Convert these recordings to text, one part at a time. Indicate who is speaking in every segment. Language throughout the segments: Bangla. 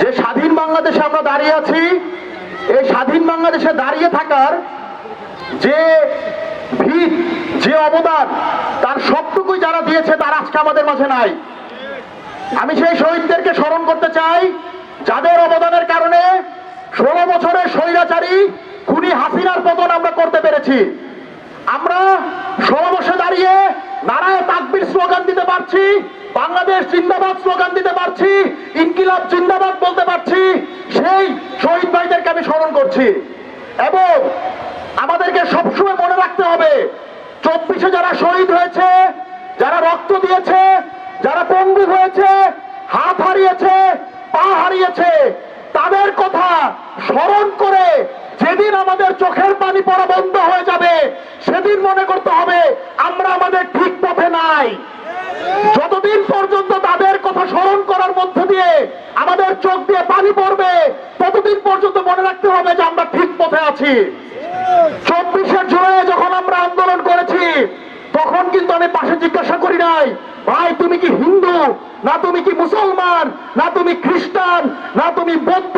Speaker 1: যে স্বাধীন বাংলাদেশে আমরা দাঁড়িয়ে আছি, এই স্বাধীন বাংলাদেশে দাঁড়িয়ে থাকার যে ভিত, যে অবদান, তার সবটুকুই যারা দিয়েছে, তার আজকে আমাদের মাঝে নাই। আমি সেই শহীদদেরকে স্মরণ করতে চাই, যাদের অবদানের কারণে ষোলো বছরের স্বৈরাচারী খুনি হাসিনার পতন আমরা করতে পেরেছি। আমরা ষোলো বসে দাঁড়িয়ে নারায় তাকবির স্লোগান দিতে পারছি বাংলাদেশ জিন্দাবাদ স্লোগান দিতে পারছি, ইনকিলাব জিন্দাবাদ বলতে পারছি, সেই শহীদ ভাইদেরকে আমি স্মরণ করছি। এবং আমাদেরকে সবসময় মনে রাখতে হবে, চব্বিশে যারা শহীদ হয়েছে, যারা রক্ত দিয়েছে, যারা পঙ্গু হয়েছে, হাত হারিয়েছে, পা হারিয়েছে, তাদের কথা স্মরণ করে যেদিন আমাদের চোখের পানি পড়া বন্ধ হয়ে যাবে, সেদিন মনে করতে হবে, আমরা আমাদের ঠিক পথে নাই। যতদিন পর্যন্ত তাদের কথা স্মরণ করার মধ্য দিয়ে আমাদের চোখ দিয়ে পানি পড়বে, ততদিন পর্যন্ত মনে রাখতে হবে যে আমরা ঠিক পথে আছি। চব্বিশের জুলাই যখন আমরা আন্দোলন করেছি, তখন কিন্তু আমি পাশে জিজ্ঞাসা করি নাই, ভাই, তুমি কি হিন্দু? না তুমি কি মুসলমান? না তুমি খ্রিস্টান? না তুমি বৌদ্ধ?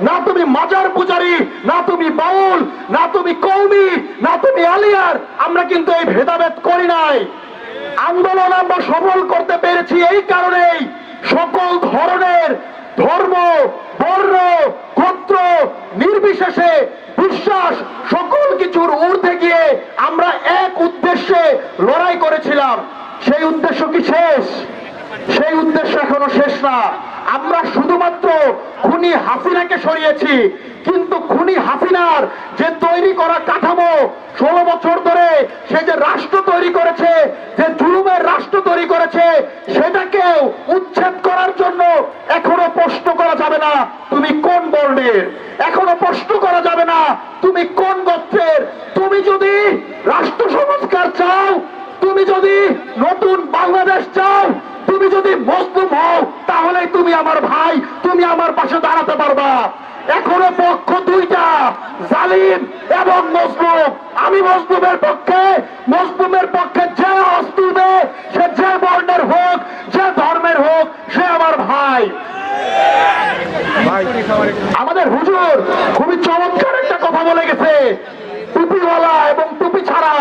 Speaker 1: না তুমি মাজার পূজারি? না তুমি বাউল? না তুমি কৌমি না তুমি আলিয়ার? আমরা কিন্তু এই ভেদাভেদ করি নাই। আন্দোলন আমরা সফল করতে পেরেছি এই কারণেই সকল ধরনের ধর্ম, বর্ণ, গোত্র, নির্বিশেষে বিশ্বাস সকল কিছুর ঊর্ধ্বে গিয়ে আমরা এক উদ্দেশ্যে লড়াই করেছিলাম। সেই উদ্দেশ্য কি শেষ? সেই উদ্দেশ্য এখনও শেষ না। আমরা শুধুমাত্র খুনি হাসিনাকে সরিয়েছি। কিন্তু খুনি হাসিনার যে তৈরি করা কাঠামো, ষোলো বছর ধরে সে যে রাষ্ট্র তৈরি করেছে, যে জুলুমের রাষ্ট্র তৈরি করেছে, সেটাকেও উচ্ছেদ করার জন্য এখনও প্রশ্ন করা যাবে না, তুমি কোন বর্ণের? এখনও প্রশ্ন করা যাবে না, তুমি কোন গোত্রের? তুমি যদি রাষ্ট্র সংস্কার চাও, তুমি যদি নতুন বাংলাদেশ চাও, তুমি যদি মজলুম হও তাহলে তুমি আমার ভাই, তুমি আমার পাশে দাঁড়াতে পারবা। এখনও পক্ষ দুইটা, জালিম এবং মজলুম। আমি মজলুমের পক্ষে মজলুমের পক্ষে যে অস্তুবে সে যে বর্ণের হোক, যে ধর্মের হোক, সে আমার ভাই। আমাদের হুজুর খুবই চমৎকার একটা কথা বলে গেছে। টুপিওয়ালা এবং টুপি ছাড়া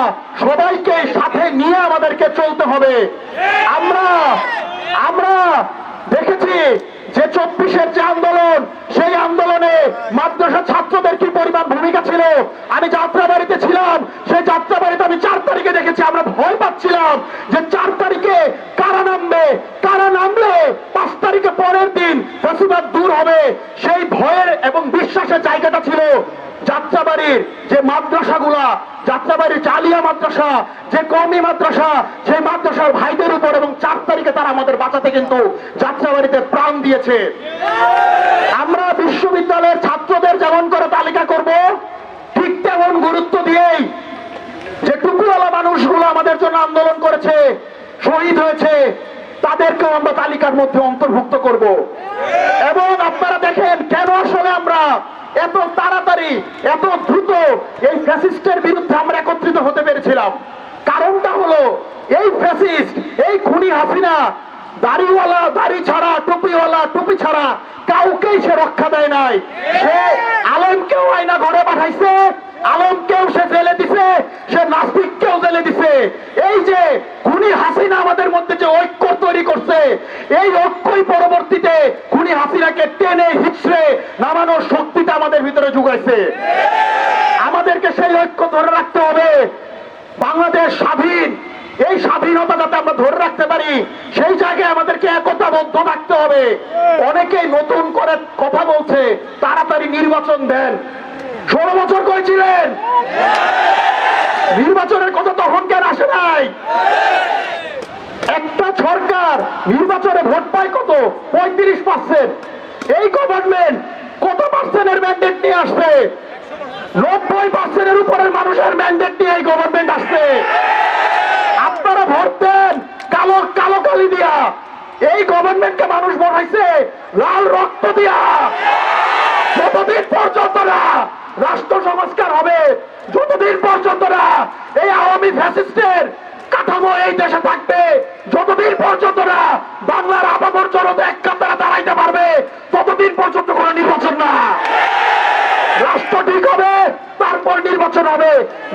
Speaker 1: সবাইকে সাথে নিয়ে আমাদেরকে চলতে হবে। আমরা দেখেছি যে চব্বিশের যে আন্দোলন সেই আন্দোলনে মাদ্রাসা ছাত্রদের কি পরিমাণ ভূমিকা ছিল আমি যাত্রাবাড়িতে ছিলাম সেই যাত্রাবাড়িতে আমি চার তারিখে দেখেছি আমরা ভয় পাচ্ছিলাম যে চার তারিখে কারা নামবে, কারা নামলে পাঁচ তারিখে পরের দিন ফসিবাদ দূর হবে? সেই ভয়ের এবং বিশ্বাসের জায়গাটা ছিল যাত্রাবাড়ির যে মাদ্রাসাগুলা, যাত্রাবাড়ির চালিয়া মাদ্রাসা, যে কমি মাদ্রাসা, সেই মাদ্রাসার ভাইদের উপর এবং চার তারিখে তারা আমাদের বাঁচাতে কিন্তু যাত্রাবাড়িতে প্রাণ দিয়েছে। আমরা বিশ্ববিদ্যালয়ের ছাত্রদের যেমন করে তালিকা করব, ঠিক তেমন গুরুত্ব দিয়েই যে টুকুওয়ালা মানুষগুলো জন্য আন্দোলন করেছে, শহীদ হয়েছে, তাদেরকেও আমরা তালিকার মধ্যে অন্তর্ভুক্ত করব। এবং আপনারা দেখেন কেন আসলে আমরা এত তাড়াতাড়ি, এত দ্রুত এই ফ্যাসিস্টের বিরুদ্ধে আমরা একত্রিত হতে পেরেছিলাম। কারণটা হলো, এই ফ্যাসিস্ট, এই খুনি হাসিনা, দাড়িওয়ালা, দাড়ি ছাড়া, টুপিওয়ালা, টুপি ছাড়া কাউকেই সে রক্ষা দেয় নাই। সে আলেমকেও আয়না ঘরে পাঠাইছে, আলমকেও সে জেলে দিছে, সে নাস্তিককেও জেলে দিছে এই যে খুনি হাসিনা আমাদের মধ্যে যে ঐক্য তৈরি করছে এই ঐক্যই পরবর্তীতে খুনি হাসিনাকে টেনে হিচড়ে নামানোর শক্তিটা আমাদের ভিতরে যুগাইছে আমাদেরকে সেই ঐক্য ধরে রাখতে হবে। বাংলাদেশ স্বাধীন। এই স্বাধীনতা যাতে আমরা ধরে রাখতে পারি, সেই জায়গায় আমাদেরকে একতাবদ্ধ থাকতে হবে। অনেকেই নতুন করে কথা বলছে, তাড়াতাড়ি নির্বাচন দেন। ষোলো বছর করেছিলেন। নির্বাচনের কথা তখন কেন আসে নাই? একটা সরকার নির্বাচনে ভোট পায় কত? পঁয়ত্রিশ পার্সেন্ট। এই গভর্নমেন্ট ভোটের ম্যান্ডেট নিয়ে এই গভর্নমেন্ট আসছে। আপনারা ভোট দেন কালো কালো কালি দিয়া এই গভর্নমেন্টকে মানুষ বসাইছে লাল রক্ত দিয়া। যতদিন পর্যন্ত না রাষ্ট্র সংস্কার হবে, যতদিন পর্যন্ত না এই আওয়ামী ফ্যাসিস্টের কাঠামো এই দেশে থাকবে, যতদিন পর্যন্ত না বাংলার আপামর জনতা এক কাতারা দাঁড়াইতে পারবে, ততদিন পর্যন্ত কোনো নির্বাচন না। রাষ্ট্র নির্বাচন হবে।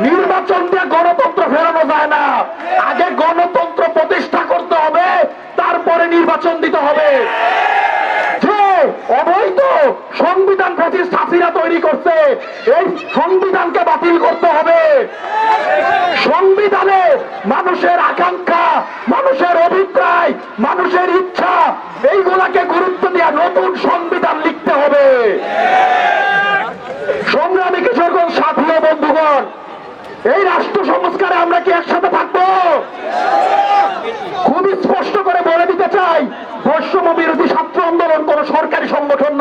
Speaker 1: নির্বাচন দিয়ে গণতন্ত্র ফেরানো যায় না। আগে গণতন্ত্র প্রতিষ্ঠা করতে হবে, তারপরে নির্বাচন দিতে হবে। সংবিধান তৈরি সংবিধানকে বাতিল করতে হবে। মানুষের আকাঙ্ক্ষা, মানুষের অভিপ্রায়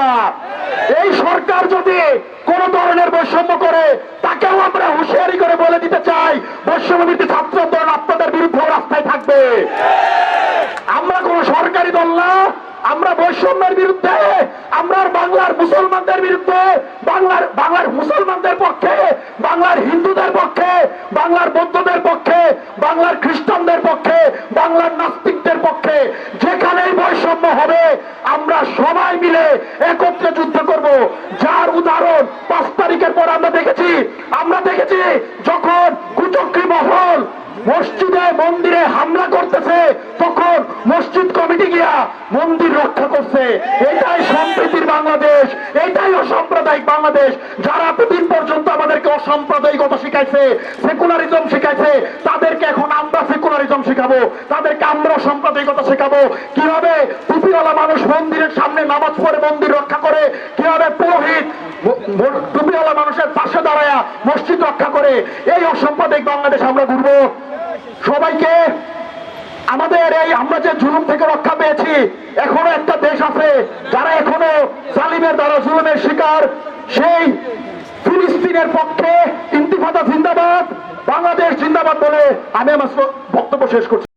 Speaker 1: না। এই সরকার যদি কোন ধরনের বৈষম্য করে, তাকেও আমরা হুঁশিয়ারি করে বলে দিতে চাই। বৈষম্য ছাত্র আন্দোলন আপনাদের বিরুদ্ধে রাস্তায় থাকবে আমরা কোন সরকারি দল না আমরা বৈষম্যের বিরুদ্ধে, আমরা বাংলার মুসলমানদের বিরুদ্ধে, বাংলার বাংলার মুসলমানদের পক্ষে, বাংলার হিন্দুদের পক্ষে, বাংলার বৌদ্ধদের পক্ষে, বাংলার খ্রিস্টানদের পক্ষে, বাংলার নাস্তিকদের পক্ষে, যেখানেই বৈষম্য হবে, আমরা সবাই মিলে একত্রে যুদ্ধ করব। যার উদাহরণ পাঁচ তারিখের পর আমরা দেখেছি আমরা দেখেছি যখন কুচক্রী মহল মসজিদে, মন্দিরে হামলা করতেছে তখন মসজিদ কমিটি গিয়া মন্দির রক্ষা করছে। এটাই সম্প্রীতির বাংলাদেশ, এটাই অসাম্প্রদায়িক বাংলাদেশ। যারা এতদিন পর্যন্ত আমাদেরকে অসাম্প্রদায়িকতা শিখাইছে সেকুলারিজম শিখাইছে, তাদেরকে এখন আমরা সেকুলারিজম শেখাবো। তাদেরকে আমরা সাম্প্রদায়িকতা শেখাবো। কীভাবে টুপিওয়ালা মানুষ মন্দিরের সামনে নামাজ পড়ে মন্দির রক্ষা করে, কীভাবে পুরোহিত টুপিওয়ালা মানুষের পাশে দাঁড়ায়া মসজিদ রক্ষা করে, এই অসাম্প্রদায়িক বাংলাদেশ আমরা ঘুরবো। সবাইকে আমাদের এই আমরা যে জুলুম থেকে রক্ষা পেয়েছি, এখনও একটা দেশ আছে যারা এখনও জালিমের দ্বারা জুলুমের শিকার। সেই ফিলিস্তিনের পক্ষে ইন্তিফাদা জিন্দাবাদ, বাংলাদেশ জিন্দাবাদ বলে আমি আমার বক্তব্য শেষ করছি।